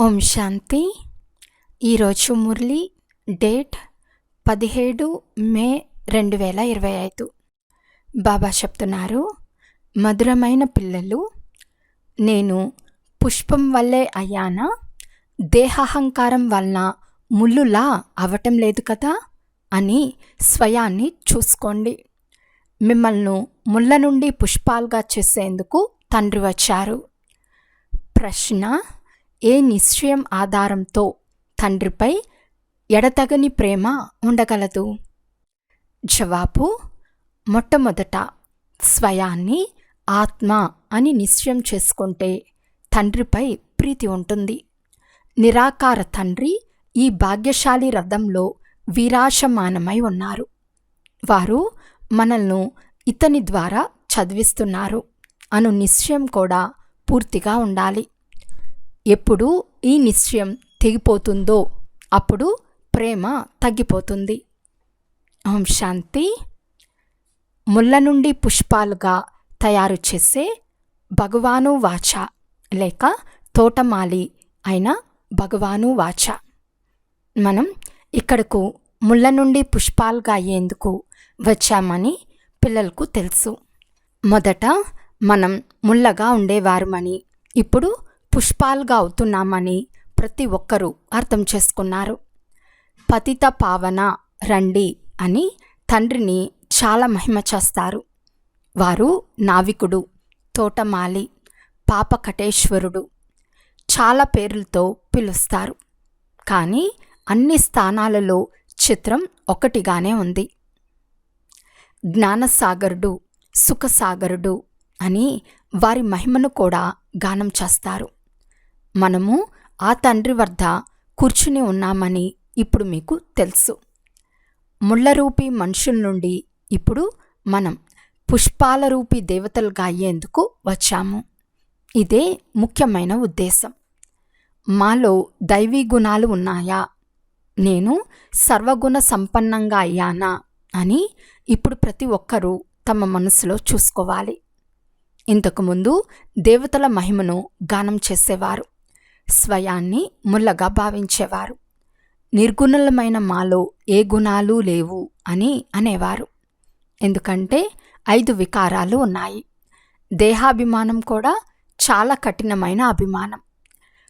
ఓం శాంతి. ఈరోజు మురళి డేట్ పదిహేడు మే రెండు వేల ఇరవై ఐదు. బాబా చెప్తున్నారు మధురమైన పిల్లలు నేను పుష్పం వల్లే అయ్యానా? దేహాహంకారం వలన ముల్లులా అవటం లేదు కదా? అని స్వయాన్ని చూసుకోండి. మిమ్మల్ని ముళ్ళ నుండి పుష్పాలుగా చేసేందుకు తండ్రి వచ్చారు. ప్రశ్న ఏ నిశ్చయం ఆధారంతో తండ్రిపై ఎడతగని ప్రేమ ఉండగలదు. జవాబు మొట్టమొదట స్వయాన్ని ఆత్మ అని నిశ్చయం చేసుకుంటే తండ్రిపై ప్రీతి ఉంటుంది. నిరాకార తండ్రి ఈ భాగ్యశాలి రథంలో వీరాశమానమై ఉన్నారు. వారు మనల్ని ఇతని ద్వారా చదివిస్తున్నారు. అను నిశ్చయం కూడా పూర్తిగా ఉండాలి. ఎప్పుడు ఈ నిశ్చయం తెగిపోతుందో అప్పుడు ప్రేమ తగ్గిపోతుంది. ఓం శాంతి. ముళ్ళ నుండి పుష్పాలుగా తయారు చేసే భగవాను వాచ లేక తోటమాలి అయిన భగవాను వాచ. మనం ఇక్కడకు ముళ్ళ నుండి పుష్పాలుగా అయ్యేందుకు వచ్చామని పిల్లలకు తెలుసు. మొదట మనం ముళ్ళగా ఉండేవారమని ఇప్పుడు పుష్పాలుగా అవుతున్నామని ప్రతి ఒక్కరూ అర్థం చేసుకున్నారు. పతిత పావన రండి అని తండ్రిని చాలా మహిమ చేస్తారు. వారు నావికుడు తోటమాలి పాపకటేశ్వరుడు చాలా పేర్లతో పిలుస్తారు. కానీ అన్ని స్థానాలలో చిత్రం ఒకటిగానే ఉంది. జ్ఞానసాగరుడు సుఖసాగరుడు అని వారి మహిమను కూడా గానం చేస్తారు. మనము ఆ తండ్రి వద్ద కూర్చుని ఉన్నామని ఇప్పుడు మీకు తెలుసు. ముళ్ళరూపి మనుషుల నుండి ఇప్పుడు మనం పుష్పాల రూపి దేవతలుగా అయ్యేందుకు వచ్చాము. ఇదే ముఖ్యమైన ఉద్దేశం. మాలో దైవీ గుణాలు ఉన్నాయా? నేను సర్వగుణ సంపన్నంగా అయ్యానా? అని ఇప్పుడు ప్రతి ఒక్కరూ తమ మనసులో చూసుకోవాలి. ఇంతకుముందు దేవతల మహిమను గానం చేసేవారు. స్వయాన్ని ముల్లగా భావించేవారు. నిర్గుణలమైన మాలో ఏ గుణాలు లేవు అని అనేవారు. ఎందుకంటే ఐదు వికారాలు ఉన్నాయి. దేహాభిమానం కూడా చాలా కఠినమైన అభిమానం.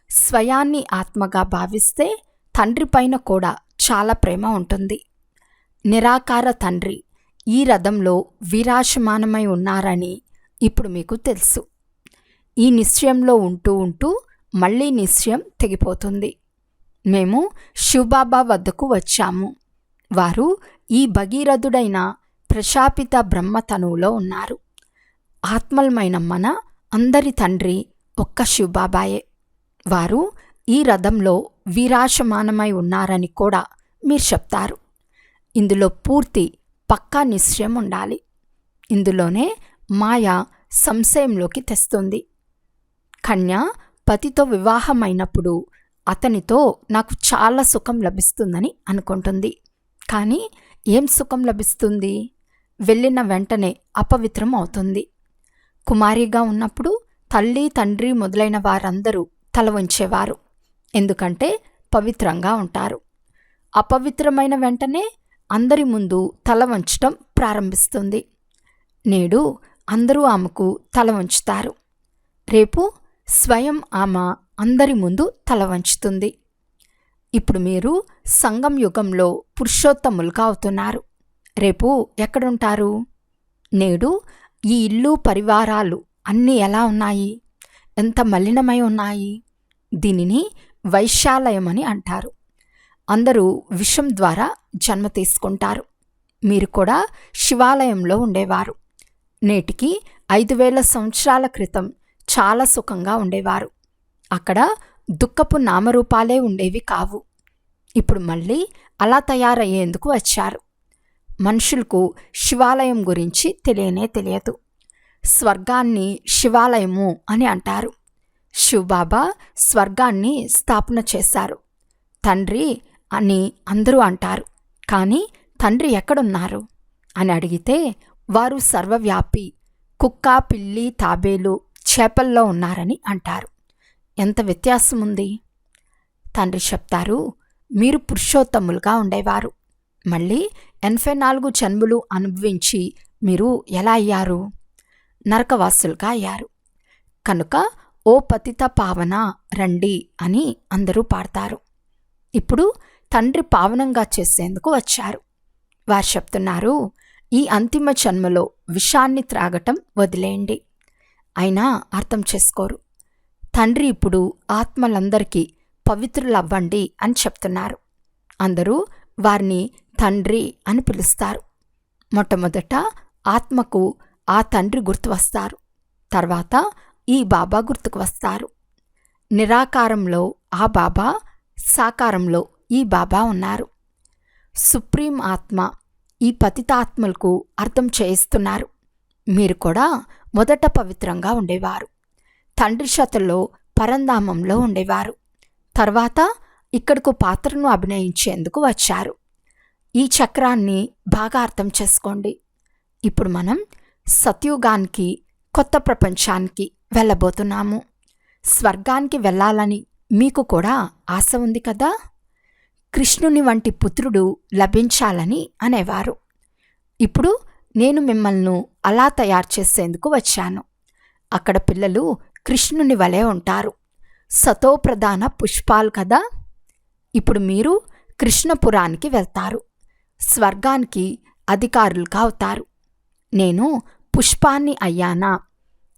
స్వయాన్ని ఆత్మగా భావిస్తే తండ్రి పైన కూడా చాలా ప్రేమ ఉంటుంది. నిరాకార తండ్రి ఈ రథంలో విరాశమానమై ఉన్నారని ఇప్పుడు మీకు తెలుసు. ఈ నిశ్చయంలో ఉంటూ ఉంటూ మళ్ళీ నిశ్చయం తెగిపోతుంది. మేము శివబాబా వద్దకు వచ్చాము. వారు ఈ భగీరథుడైన ప్రశాపిత బ్రహ్మతనువులో ఉన్నారు. ఆత్మలమైన మన అందరి తండ్రి ఒక్క శివబాబాయే వారు ఈ రథంలో వీరాశమానమై ఉన్నారని కూడా మీరు చెప్తారు. ఇందులో పూర్తి పక్కా నిశ్చయం ఉండాలి. ఇందులోనే మాయ సంశయంలోకి తెస్తుంది. కన్య పతితో వివాహమైనప్పుడు అతనితో నాకు చాలా సుఖం లభిస్తుందని అనుకుంటుంది. కానీ ఏం సుఖం లభిస్తుంది? వెళ్ళిన వెంటనే అపవిత్రం అవుతుంది. కుమారిగా ఉన్నప్పుడు తల్లి తండ్రి మొదలైన వారందరూ తల వంచేవారు. ఎందుకంటే పవిత్రంగా ఉంటారు. అపవిత్రమైన వెంటనే అందరి ముందు తల వంచడం ప్రారంభిస్తుంది. నేడు అందరూ ఆమెకు తల వంచుతారు. రేపు స్వయం ఆమె అందరి ముందు తల వంచుతుంది. ఇప్పుడు మీరు సంగం యుగంలో పురుషోత్తములుగా అవుతున్నారు రేపు ఎక్కడుంటారు? నేడు ఈ ఇల్లు పరివారాలు అన్నీ ఎలా ఉన్నాయి? ఎంత మలినమై ఉన్నాయి? దీనిని వైశాలయమని అంటారు. అందరూ విషం ద్వారా జన్మ తీసుకుంటారు. మీరు కూడా శివాలయంలో ఉండేవారు. నేటికి ఐదు వేల సంవత్సరాల క్రితం చాలా సుఖంగా ఉండేవారు. అక్కడ దుఃఖపు నామరూపాలే ఉండేవి కావు. ఇప్పుడు మళ్ళీ అలా తయారయ్యేందుకు వచ్చారు. మనుషులకు శివాలయం గురించి తెలియనే తెలియదు. స్వర్గాన్ని శివాలయము అని అంటారు. శివబాబా స్వర్గాన్ని స్థాపన చేశారు. తండ్రి అని అందరూ అంటారు. కానీ తండ్రి ఎక్కడున్నారు? అని అడిగితే వారు సర్వవ్యాపి కుక్క పిల్లి తాబేలు చేపల్లో ఉన్నారని అంటారు. ఎంత వ్యత్యాసం ఉంది తండ్రి చెప్తారు మీరు పురుషోత్తములుగా ఉండేవారు. మళ్ళీ ఎనభై నాలుగు జన్ములు అనుభవించి మీరు ఎలా అయ్యారు? నరకవాసులుగా అయ్యారు. కనుక ఓ పతిత పావన రండి అని అందరూ పాడతారు. ఇప్పుడు తండ్రి పావనంగా చేసేందుకు వచ్చారు. వారు చెప్తున్నారు ఈ అంతిమ జన్మలో విషాన్ని త్రాగటం వదిలేయండి. అయినా అర్థం చేసుకోరు. తండ్రి ఇప్పుడు ఆత్మలందరికీ పవిత్రులవ్వండి అని చెప్తున్నారు. అందరూ వారిని తండ్రి అని పిలుస్తారు. మొట్టమొదట ఆత్మకు ఆ తండ్రి గుర్తు వస్తారు తర్వాత ఈ బాబా గుర్తుకు వస్తారు నిరాకారంలో ఆ బాబా సాకారంలో ఈ బాబా ఉన్నారు. సుప్రీం ఆత్మ ఈ పతితాత్మలకు అర్థం చేయిస్తున్నారు. మీరు కూడా మొదట పవిత్రంగా ఉండేవారు. తండ్రి శతలో పరంధామంలో ఉండేవారు. తర్వాత ఇక్కడకు పాత్రను అభినయించేందుకు వచ్చారు. ఈ చక్రాన్ని బాగా అర్థం చేసుకోండి. ఇప్పుడు మనం సత్యుగానికి కొత్త ప్రపంచానికి వెళ్ళబోతున్నాము. స్వర్గానికి వెళ్ళాలని మీకు కూడా ఆశ ఉంది కదా? కృష్ణుని వంటి పుత్రుడు లభించాలని అనేవారు. ఇప్పుడు నేను మిమ్మల్ని అలా తయారు చేసేందుకు వచ్చాను. అక్కడ పిల్లలు కృష్ణుని వలె ఉంటారు. సతోప్రధాన పుష్పాలు కదా? ఇప్పుడు మీరు కృష్ణపురానికి వెళ్తారు. స్వర్గానికి అధికారులుగా అవుతారు. నేను పుష్పాన్ని అయ్యానా?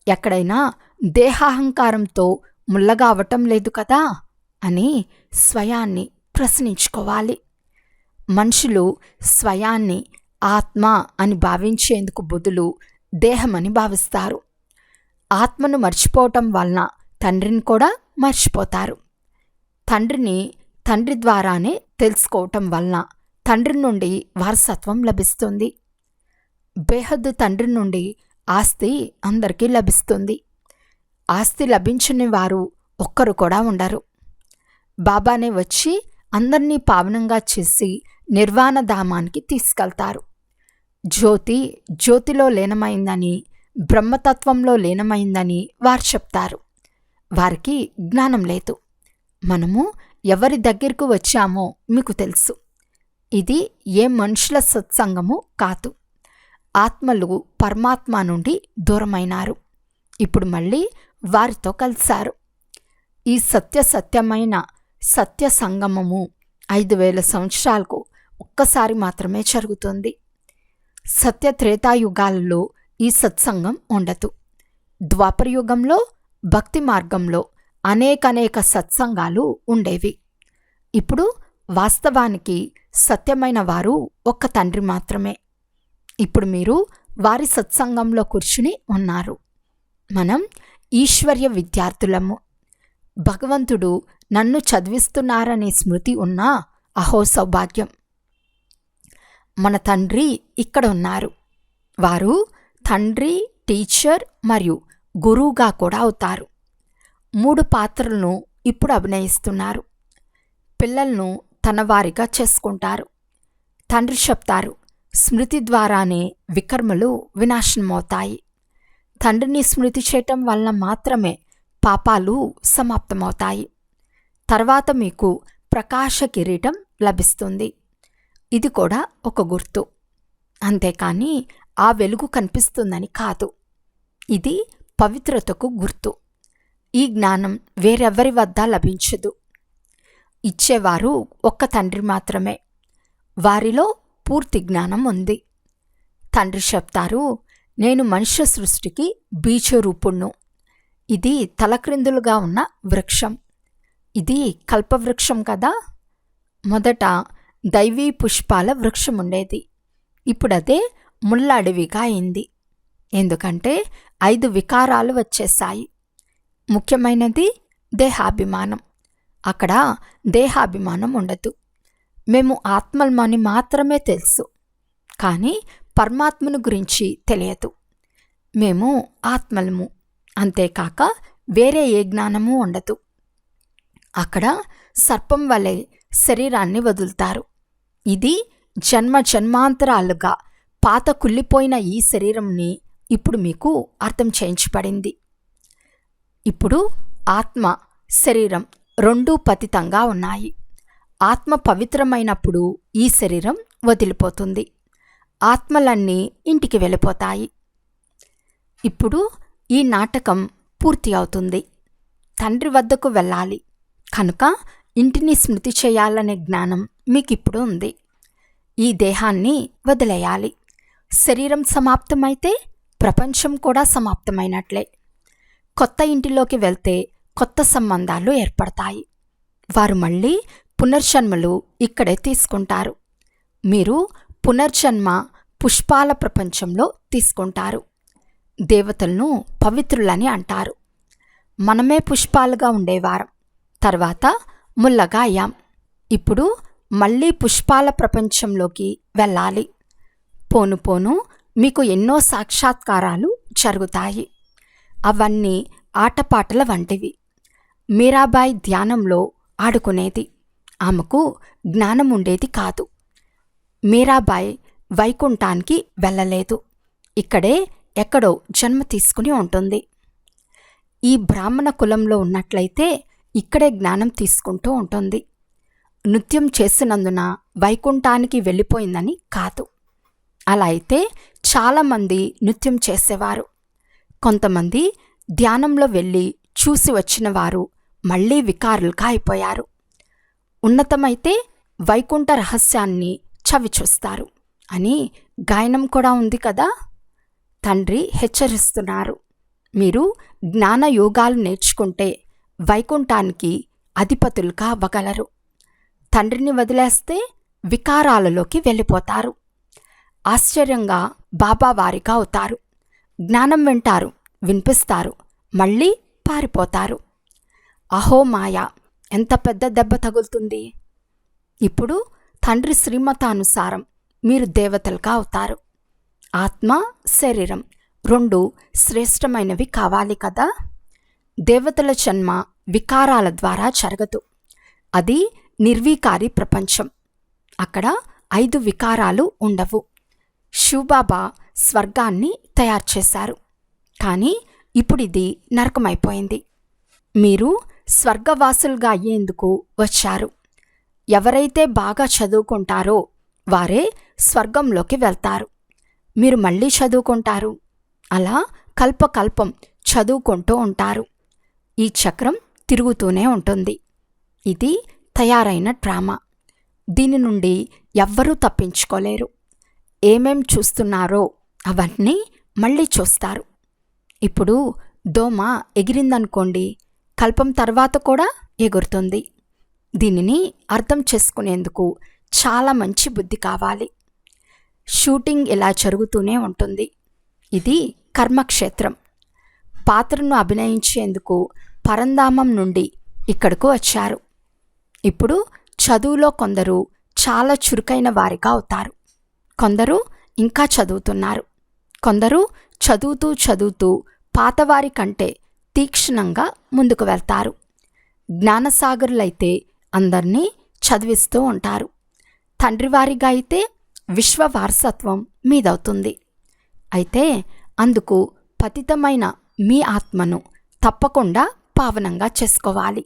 ఎక్కడైనా దేహాహంకారంతో ముల్లగావటం లేదు కదా? అని స్వయాన్ని ప్రశ్నించుకోవాలి. మనుషులు స్వయాన్ని ఆత్మ అని భావించేందుకు బదులు దేహమని భావిస్తారు. ఆత్మను మర్చిపోవటం వలన తండ్రిని కూడా మర్చిపోతారు. తండ్రిని తండ్రి ద్వారానే తెలుసుకోవటం వలన తండ్రి నుండి వారసత్వం లభిస్తుంది. బేహద్దు తండ్రి నుండి ఆస్తి అందరికీ లభిస్తుంది. ఆస్తి లభించని వారు ఒక్కరు కూడా ఉండరు. బాబానే వచ్చి అందరినీ పావనంగా చేసి నిర్వాణ ధామానికి తీసుకెళ్తారు. జ్యోతి జ్యోతిలో లీనమైందని బ్రహ్మతత్వంలో లీనమైందని వారు చెప్తారు. వారికి జ్ఞానం లేదు. మనము ఎవరి దగ్గరకు వచ్చామో మీకు తెలుసు. ఇది ఏ మనుషుల సత్సంగము కాదు. ఆత్మలు పరమాత్మ నుండి దూరమైనారు. ఇప్పుడు మళ్ళీ వారితో కలిశారు. ఈ సత్య సత్యమైన సత్య సంగమము ఐదు వేల సంవత్సరాలకు ఒక్కసారి మాత్రమే జరుగుతుంది. సత్య త్రేతాయుగాలలో ఈ సత్సంగం ఉండదు. ద్వాపరయుగంలో భక్తి మార్గంలో అనేకనేక సత్సంగాలు ఉండేవి. ఇప్పుడు వాస్తవానికి సత్యమైన వారు ఒక్క తండ్రి మాత్రమే. ఇప్పుడు మీరు వారి సత్సంగంలో కూర్చుని ఉన్నారు. మనం ఈశ్వర్య విద్యార్థులము. భగవంతుడు నన్ను చదివిస్తున్నారనే స్మృతి ఉన్నా అహో సౌభాగ్యం మన తండ్రి ఇక్కడ ఉన్నారు. వారు తండ్రి టీచర్ మరియు గురువుగా కూడా అవుతారు. మూడు పాత్రలను ఇప్పుడు అభినయిస్తున్నారు. పిల్లలను తన వారిగా చేసుకుంటారు. తండ్రి చెప్తారు స్మృతి ద్వారానే వికర్మలు వినాశనమవుతాయి. తండ్రిని స్మృతి చేయటం వలన మాత్రమే పాపాలు సమాప్తమవుతాయి. తర్వాత మీకు ప్రకాశ కిరీటం లభిస్తుంది. ఇది కూడా ఒక గుర్తు. అంతేకాని ఆ వెలుగు కనిపిస్తుందని కాదు. ఇది పవిత్రతకు గుర్తు. ఈ జ్ఞానం వేరెవరి వద్ద లభించదు. ఇచ్చేవారు ఒక్క తండ్రి మాత్రమే. వారిలో పూర్తి జ్ఞానం ఉంది. తండ్రి చెప్తారు నేను మనుష్య సృష్టికి బీజరూపుణ్ణు. ఇది తలక్రిందులుగా ఉన్న వృక్షం. ఇది కల్పవృక్షం కదా. మొదట దైవీ పుష్పాల వృక్షం ఉండేది ఇప్పుడదే అదే ముళ్ళ అడవిగా అయింది. ఎందుకంటే ఐదు వికారాలు వచ్చేశాయి. ముఖ్యమైనది దేహాభిమానం. అక్కడ దేహాభిమానం ఉండదు. మేము ఆత్మల్మని మాత్రమే తెలుసు. కానీ పరమాత్మను గురించి తెలియదు. మేము ఆత్మలము. అంతేకాక వేరే ఏ జ్ఞానము ఉండదు. అక్కడ సర్పం వలె శరీరాన్ని వదులుతారు. ఇది జన్మ జన్మాంతరాలుగా పాత కుళ్ళిపోయిన ఈ శరీరంని ఇప్పుడు మీకు అర్థం చేయించబడింది. ఇప్పుడు ఆత్మ శరీరం రెండూ పతితంగా ఉన్నాయి. ఆత్మ పవిత్రమైనప్పుడు ఈ శరీరం వదిలిపోతుంది. ఆత్మలన్నీ ఇంటికి వెళ్ళిపోతాయి. ఇప్పుడు ఈ నాటకం పూర్తి అవుతుంది. తండ్రి వద్దకు వెళ్ళాలి. కనుక ఇంటిని స్మృతి చేయాలనే జ్ఞానం మీకిప్పుడు ఉంది. ఈ దేహాన్ని వదిలేయాలి. శరీరం సమాప్తమైతే ప్రపంచం కూడా సమాప్తమైనట్లే. కొత్త ఇంటిలోకి వెళ్తే కొత్త సంబంధాలు ఏర్పడతాయి. వారు మళ్ళీ పునర్జన్మలు ఇక్కడే తీసుకుంటారు. మీరు పునర్జన్మ పుష్పాల ప్రపంచంలో తీసుకుంటారు. దేవతలను పవిత్రులని అంటారు. మనమే పుష్పాలుగా ఉండేవారం తర్వాత ముల్లగా అయ్యాం. ఇప్పుడు మళ్ళీ పుష్పాల ప్రపంచంలోకి వెళ్ళాలి. పోను పోను మీకు ఎన్నో సాక్షాత్కారాలు జరుగుతాయి. అవన్నీ ఆటపాటల వంటివి. మీరాబాయి ధ్యానంలో ఆడుకునేది. ఆమెకు జ్ఞానం ఉండేది కాదు. మీరాబాయి వైకుంఠానికి వెళ్ళలేదు. ఇక్కడే ఎక్కడో జన్మ తీసుకుని ఉంటుంది. ఈ బ్రాహ్మణ కులంలో ఉన్నట్లయితే ఇక్కడే జ్ఞానం తీసుకుంటూ ఉంటుంది. నృత్యం చేసినందున వైకుంఠానికి వెళ్ళిపోయిందని కాదు. అలా అయితే చాలామంది నృత్యం చేసేవారు. కొంతమంది ధ్యానంలో వెళ్ళి చూసి వచ్చిన వారు మళ్ళీ వికారులుగా అయిపోయారు. ఉన్నతమైతే వైకుంఠ రహస్యాన్ని చవిచూస్తారు అని గాయనం కూడా ఉంది కదా? తండ్రి హెచ్చరిస్తున్నారు. మీరు జ్ఞాన యోగాలు నేర్చుకుంటే వైకుంఠానికి అధిపతులుగా అవ్వగలరు. తండ్రిని వదిలేస్తే వికారాలలోకి వెళ్ళిపోతారు. ఆశ్చర్యంగా బాబా వారిగా అవుతారు. జ్ఞానం వింటారు వినిపిస్తారు మళ్ళీ పారిపోతారు. అహో మాయ ఎంత పెద్ద దెబ్బ తగులుతుంది. ఇప్పుడు తండ్రి శ్రీమతానుసారం మీరు దేవతలుగా అవుతారు. ఆత్మ శరీరం రెండు శ్రేష్టమైనవి కావాలి కదా? దేవతల జన్మ వికారాల ద్వారా జరగదు. అది నిర్వీకారి ప్రపంచం. అక్కడ ఐదు వికారాలు ఉండవు. షూబాబా స్వర్గాన్ని తయారు చేశారు. కానీ ఇప్పుడు ఇది నరకమైపోయింది. మీరు స్వర్గవాసులుగా అయ్యేందుకు వచ్చారు. ఎవరైతే బాగా చదువుకుంటారో వారే స్వర్గంలోకి వెళ్తారు. మీరు మళ్ళీ చదువుకుంటారు. అలా కల్పకల్పం చదువుకుంటూ ఉంటారు. ఈ చక్రం తిరుగుతూనే ఉంటుంది. ఇది తయారైన డ్రామా. దీని నుండి ఎవ్వరూ తప్పించుకోలేరు. ఏమేం చూస్తున్నారో అవన్నీ మళ్ళీ చూస్తారు. ఇప్పుడు దోమ ఎగిరిందనుకోండి కల్పం తర్వాత కూడా ఎగురుతుంది. దీనిని అర్థం చేసుకునేందుకు చాలా మంచి బుద్ధి కావాలి. షూటింగ్ ఇలా జరుగుతూనే ఉంటుంది. ఇది కర్మక్షేత్రం. పాత్రను అభినయించేందుకు పరంధామం నుండి ఇక్కడకు వచ్చారు. ఇప్పుడు చదువులో కొందరు చాలా చురుకైన వారిగా అవుతారు. కొందరు ఇంకా చదువుతున్నారు. కొందరు చదువుతూ చదువుతూ పాతవారి కంటే తీక్షణంగా ముందుకు వెళ్తారు. జ్ఞానసాగరులైతే అందరినీ చదివిస్తూ ఉంటారు. తండ్రివారిగా అయితే విశ్వ వారసత్వం మీదవుతుంది. అయితే అందుకు పతితమైన మీ ఆత్మను తప్పకుండా పావనంగా చేసుకోవాలి.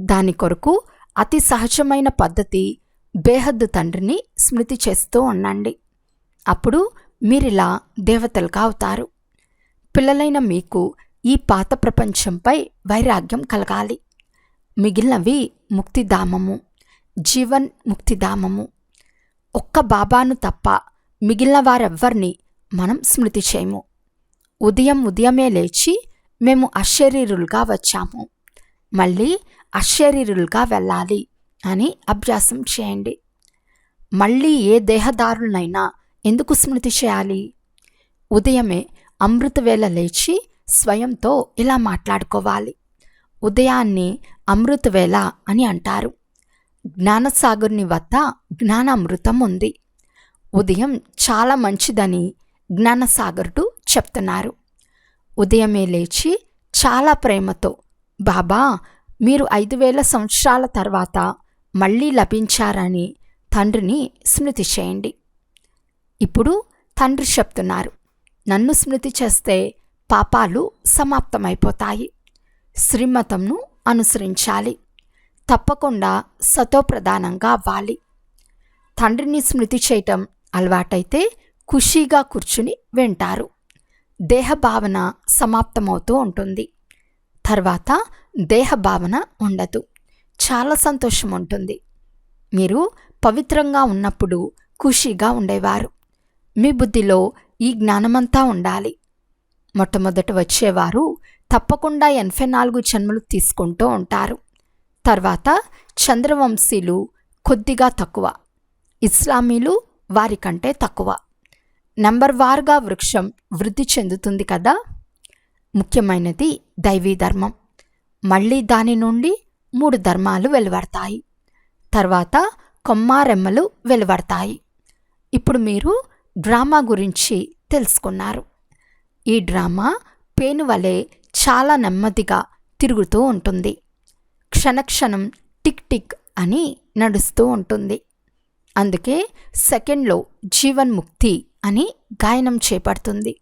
దాని కొరకు అతి సహజమైన పద్ధతి బేహద్దు తండ్రిని స్మృతి చేస్తూ ఉండండి. అప్పుడు మీరిలా దేవతలుగా అవుతారు. పిల్లలైన మీకు ఈ పాత ప్రపంచంపై వైరాగ్యం కలగాలి. మిగిలినవి ముక్తిధామము జీవన్ ముక్తిధామము. ఒక్క బాబాను తప్ప మిగిలిన వారెవ్వరిని మనం స్మృతి చేయము. ఉదయం ఉదయమే లేచి మేము అశరీరులుగా వచ్చాము. మళ్ళీ అశరీరులుగా వెళ్ళాలి అని అభ్యాసం చేయండి. మళ్ళీ ఏ దేహదారులనైనా ఎందుకు స్మృతి చేయాలి? ఉదయమే అమృతవేళ లేచి స్వయంతో ఇలా మాట్లాడుకోవాలి. ఉదయాన్ని అమృతవేళ అని అంటారు. జ్ఞానసాగర్ని వద్ద జ్ఞానామృతం ఉంది. ఉదయం చాలా మంచిదని జ్ఞానసాగరుడు చెప్తున్నారు. ఉదయమే లేచి చాలా ప్రేమతో బాబా మీరు ఐదు వేల సంవత్సరాల తర్వాత మళ్ళీ లభించారని తండ్రిని స్మృతి చేయండి. ఇప్పుడు తండ్రి చెప్తున్నారు నన్ను స్మృతి చేస్తే పాపాలు సమాప్తమైపోతాయి. శ్రీమతంను అనుసరించాలి. తప్పకుండా సతోప్రధానంగా అవ్వాలి. తండ్రిని స్మృతి చేయటం అలవాటైతే ఖుషీగా కూర్చుని వింటారు. దేహ భావన సమాప్తమవుతూ ఉంటుంది. తర్వాత దేహ భావన ఉండదు. చాలా సంతోషం ఉంటుంది మీరు పవిత్రంగా ఉన్నప్పుడు ఖుషీగా ఉండేవారు. మీ బుద్ధిలో ఈ జ్ఞానమంతా ఉండాలి. మొట్టమొదట వచ్చేవారు తప్పకుండా ఎనభై నాలుగు జన్మలు తీసుకుంటూ ఉంటారు. తర్వాత చంద్రవంశీలు కొద్దిగా తక్కువ. ఇస్లామీలు వారికంటే తక్కువ. నెంబర్ వార్గా వృక్షం వృద్ధి చెందుతుంది కదా? ముఖ్యమైనది దైవీ ధర్మం. మళ్ళీ దాని నుండి మూడు ధర్మాలు వెలువడతాయి. తర్వాత కొమ్మారెమ్మలు వెలువడతాయి. ఇప్పుడు మీరు డ్రామా గురించి తెలుసుకున్నారు. ఈ డ్రామా పేను వలె చాలా నెమ్మదిగా తిరుగుతూ ఉంటుంది. క్షణక్షణం టిక్ టిక్ అని నడుస్తూ ఉంటుంది. అందుకే సెకండ్లో జీవన్ముక్తి అని గాయనం చేపడుతుంది.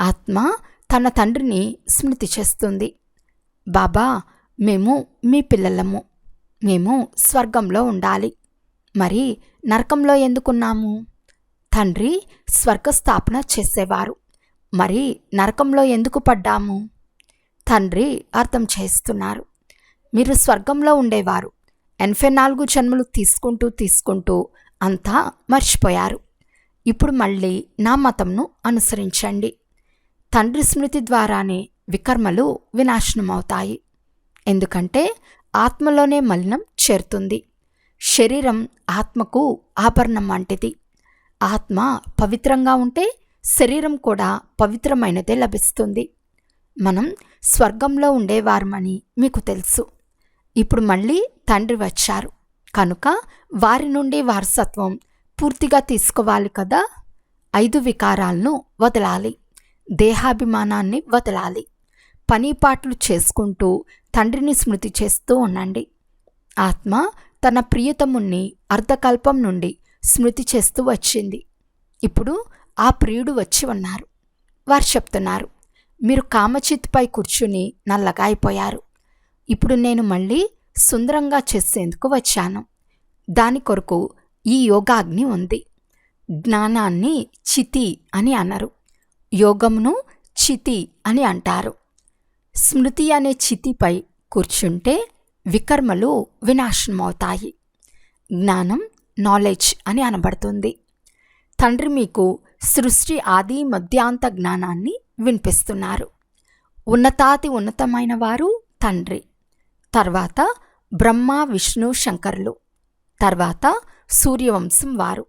ఆత్మ తన తండ్రిని స్మృతి చేస్తుంది. బాబా మేము మీ పిల్లలము. మేము స్వర్గంలో ఉండాలి. మరి నరకంలో ఎందుకున్నాము? తండ్రి స్వర్గస్థాపన చేసేవారు. మరి నరకంలో ఎందుకు పడ్డాము? తండ్రి అర్థం చేస్తున్నారు. మీరు స్వర్గంలో ఉండేవారు. ఎనభై నాలుగు జన్మలు తీసుకుంటూ తీసుకుంటూ అంతా మర్చిపోయారు. ఇప్పుడు మళ్ళీ నా మతంను అనుసరించండి. తండ్రి స్మృతి ద్వారానే వికర్మలు వినాశనమవుతాయి. ఎందుకంటే ఆత్మలోనే మలినం చేరుతుంది. శరీరం ఆత్మకు ఆభరణం వంటిది. ఆత్మ పవిత్రంగా ఉంటే శరీరం కూడా పవిత్రమైనదే లభిస్తుంది. మనం స్వర్గంలో ఉండేవారమని మీకు తెలుసు. ఇప్పుడు మళ్ళీ తండ్రి వచ్చారు. కనుక వారి నుండి వారసత్వం పూర్తిగా తీసుకోవాలి కదా? ఐదు వికారాలను వదలాలి. దేహాభిమానాన్ని వదలాలి. పనిపాట్లు చేసుకుంటూ తండ్రిని స్మృతి చేస్తూ ఉండండి. ఆత్మ తన ప్రియతముణ్ణి అర్ధకల్పం నుండి స్మృతి చేస్తూ వచ్చింది. ఇప్పుడు ఆ ప్రియుడు వచ్చి ఉన్నారు. వారు చెప్తున్నారు మీరు కామచిత్పై కూర్చుని నల్లగా అయిపోయారు. ఇప్పుడు నేను మళ్ళీ సుందరంగా చేసేందుకు వచ్చాను. దాని కొరకు ఈ యోగాగ్ని ఉంది. జ్ఞానాన్ని చితి అని అన్నారు. యోగమును చితి అని అంటారు. స్మృతి అనే చితిపై కూర్చుంటే వికర్మలు వినాశనమవుతాయి. జ్ఞానం నాలెడ్జ్ అని అనబడుతుంది. తండ్రి మీకు సృష్టి ఆది మధ్యాంత జ్ఞానాన్ని వినిపిస్తున్నారు. ఉన్నతాతి ఉన్నతమైన వారు తండ్రి. తర్వాత బ్రహ్మ విష్ణు శంకరులు. తర్వాత సూర్యవంశం వారు.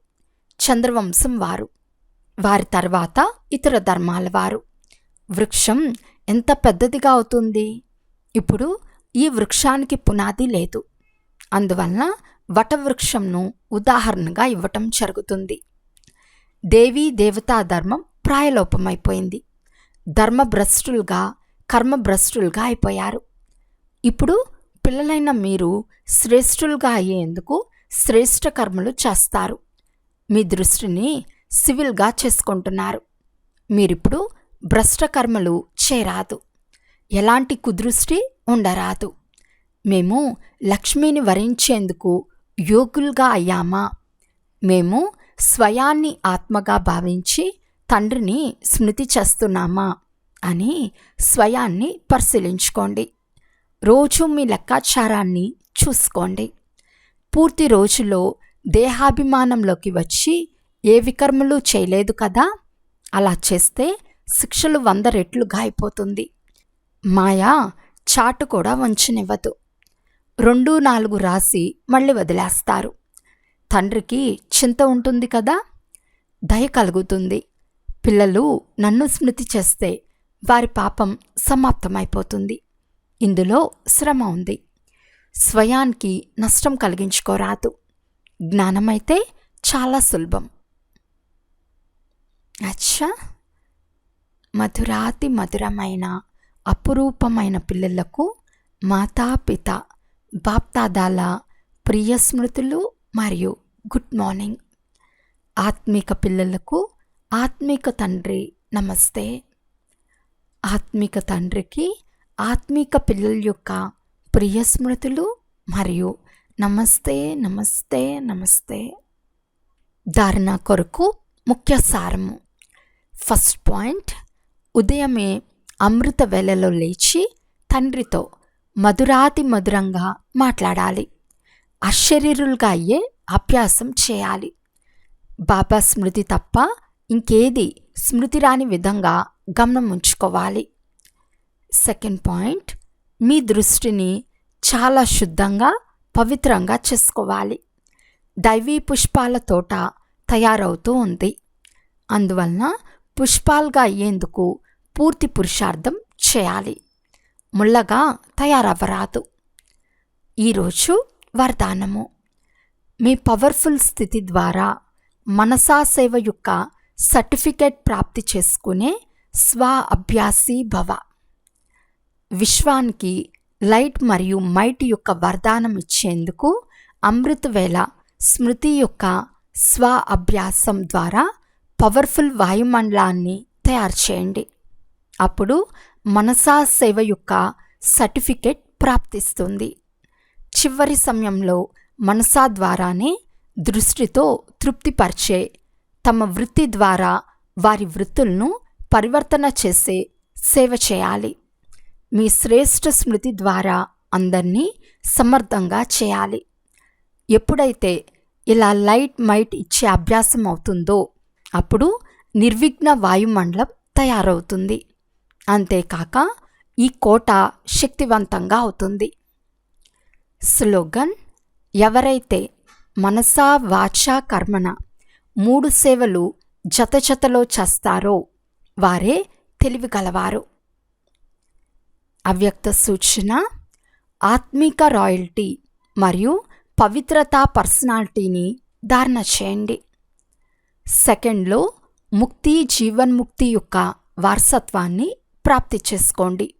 చంద్రవంశం వారు. వారి తర్వాత ఇతర ధర్మాల వారు. వృక్షం ఎంత పెద్దదిగా అవుతుంది? ఇప్పుడు ఈ వృక్షానికి పునాది లేదు. అందువలన వటవృక్షంను ఉదాహరణగా ఇవ్వటం జరుగుతుంది. దేవీ దేవతా ధర్మం ప్రాయలోపమైపోయింది. ధర్మభ్రష్టులుగా కర్మభ్రష్టులుగా అయిపోయారు. ఇప్పుడు పిల్లలైన మీరు శ్రేష్ఠులుగా అయ్యేందుకు శ్రేష్ఠ కర్మలు చేస్తారు. మీ దృష్టిని సివిల్గా చేసుకుంటున్నారు. మీరిప్పుడు భ్రష్టకర్మలు చేరాదు ఎలాంటి కుదృష్టి ఉండరాదు. మేము లక్ష్మిని వరించేందుకు యోగులుగా అయ్యామా? మేము స్వయాన్ని ఆత్మగా భావించి తండ్రిని స్మృతి చేస్తున్నామా? అని స్వయాన్ని పరిశీలించుకోండి. రోజు మీ లెక్కాచారాన్ని చూసుకోండి. పూర్తి రోజులో దేహాభిమానంలోకి వచ్చి ఏ వికర్మలు చేయలేదు కదా? అలా చేస్తే శిక్షలు వంద రెట్లు అయిపోతుంది మాయా చాటు కూడా వంచనివ్వదు. రెండు నాలుగు రాసి మళ్ళీ వదిలేస్తారు. తండ్రికి చింత ఉంటుంది కదా? దయ కలుగుతుంది. పిల్లలు నన్ను స్మృతి చేస్తే వారి పాపం సమాప్తమైపోతుంది. ఇందులో శ్రమ ఉంది. స్వయానికి నష్టం కలిగించుకోరాదు. జ్ఞానమైతే చాలా సులభం. అచ్చా. మధురాతి మధురమైన అపురూపమైన పిల్లలకు మాతాపిత బాప్తాదాల ప్రియ స్మృతులు మరియు గుడ్ మార్నింగ్. ఆత్మిక పిల్లలకు ఆత్మిక తండ్రి నమస్తే. ఆత్మిక తండ్రికి ఆత్మిక పిల్లల యొక్క ప్రియ స్మృతులు మరియు నమస్తే నమస్తే నమస్తే. ధారణ కొరకు ముఖ్య సారము. ఫస్ట్ పాయింట్ ఉదయమే అమృత వేళలో లేచి తండ్రితో మధురాతి మధురంగా మాట్లాడాలి. అశరీరులుగా అయ్యే అభ్యాసం చేయాలి. బాబా స్మృతి తప్ప ఇంకేది స్మృతి రాని విధంగా గమనం ఉంచుకోవాలి. సెకండ్ పాయింట్ మీ దృష్టిని చాలా శుద్ధంగా పవిత్రంగా చేసుకోవాలి. దైవీ పుష్పాల తోట తయారవుతూ ఉంది. అందువలన పుష్పాలుగా అయ్యేందుకు పూర్తి పురుషార్థం చేయాలి. ముళ్ళగా తయారవ్వరాదు. ఈరోజు వరదానము. మీ పవర్ఫుల్ స్థితి ద్వారా మనసా సేవ యొక్క సర్టిఫికేట్ ప్రాప్తి చేసుకునే స్వ అభ్యాసి భవ. విశ్వానికి లైట్ మరియు మైట్ యొక్క వరదానం ఇచ్చేందుకు అమృతవేళ స్మృతి యొక్క స్వ అభ్యాసం ద్వారా పవర్ఫుల్ వాయుమండలాన్ని తయారు చేయండి. అప్పుడు మనసా సేవ యొక్క సర్టిఫికెట్ ప్రాప్తిస్తుంది. చివరి సమయంలో మనసా ద్వారానే దృష్టితో తృప్తిపరిచే తమ వృత్తి ద్వారా వారి వృత్తులను పరివర్తన చేసే సేవ చేయాలి. మీ శ్రేష్ఠ స్మృతి ద్వారా అందరినీ సమర్థంగా చేయాలి. ఎప్పుడైతే ఇలా లైట్ మైట్ ఇచ్చే అభ్యాసం అవుతుందో అప్పుడు నిర్విఘ్న వాయుమండలం తయారవుతుంది. అంతేకాక ఈ కోట శక్తివంతంగా అవుతుంది. స్లోగన్ ఎవరైతే మనసా వాచా కర్మన మూడు సేవలు జతజతలో చేస్తారో వారే తెలివిగలవారు. అవ్యక్త సూచన ఆత్మిక రాయల్టీ మరియు పవిత్రతా పర్సనాలిటీని ధారణ చేయండి. సెకండ్లో ముక్తి జీవన్ముక్తి యొక్క వారసత్వాన్ని ప్రాప్తి చేసుకోండి.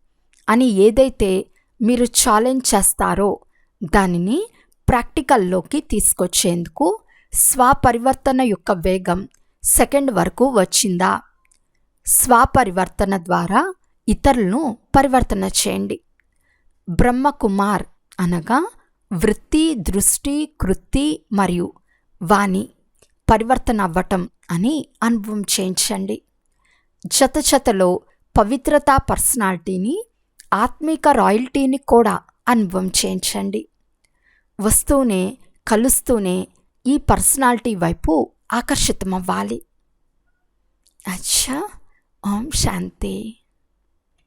అని ఏదైతే మీరు ఛాలెంజ్ చేస్తారో దానిని ప్రాక్టికల్లోకి తీసుకొచ్చేందుకు స్వపరివర్తన యొక్క వేగం సెకండ్ వరకు వచ్చిందా? స్వపరివర్తన ద్వారా ఇతరులను పరివర్తన చేయండి. బ్రహ్మకుమార్ అనగా వృత్తి దృష్టి కృత్తి మరియు వాణి. పరివర్తన అవ్వటం అని అనుభవం చేయించండి. జత జతలో పవిత్రతా పర్సనాలిటీని ఆత్మిక రాయల్టీని కూడా అనుభవం చేయించండి. వస్తూనే కలుస్తూనే ఈ పర్సనాలిటీ వైపు ఆకర్షితమవ్వాలి. అచ్చా! ఓం శాంతి.